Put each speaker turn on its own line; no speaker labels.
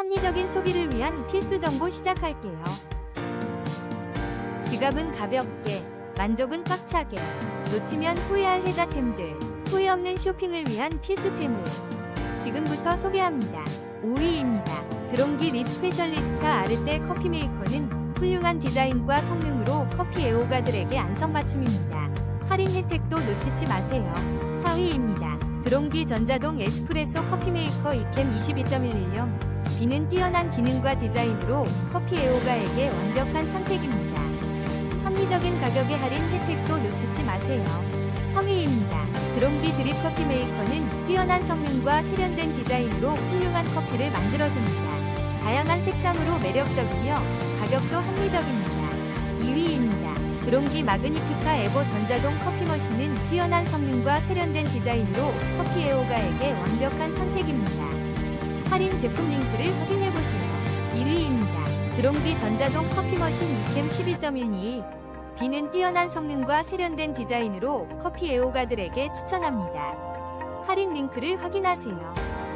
합리적인 소비를 위한 필수 정보 시작할게요. 지갑은 가볍게, 만족은 꽉차게, 놓치면 후회할 혜자템들, 후회 없는 쇼핑을 위한 필수템을 지금부터 소개합니다. 5위입니다. 드롱기 리스페셜리스타 아르떼 커피 메이커는 훌륭한 디자인과 성능으로 커피 애호가들에게 안성맞춤입니다. 할인 혜택도 놓치지 마세요. 4위입니다. 드롱기 전자동 에스프레소 커피 메이커 이캠 22.110 비는 뛰어난 기능과 디자인으로 커피 애호가에게 완벽한 선택입니다. 합리적인 가격의 할인 혜택도 놓치지 마세요. 3위입니다. 드롱기 드립 커피 메이커는 뛰어난 성능과 세련된 디자인으로 훌륭한 커피를 만들어줍니다. 다양한 색상으로 매력적이며 가격도 합리적입니다. 2위입니다. 드롱기 마그니피카 에보 전자동 커피 머신은 뛰어난 성능과 세련된 디자인으로 커피 애호가에게 완벽한 선택입니다. 할인 제품 링크를 확인해보세요. 1위입니다. 드롱기 전자동 커피 머신 이템 12.12 비는 뛰어난 성능과 세련된 디자인으로 커피 애호가들에게 추천합니다. 할인 링크를 확인하세요.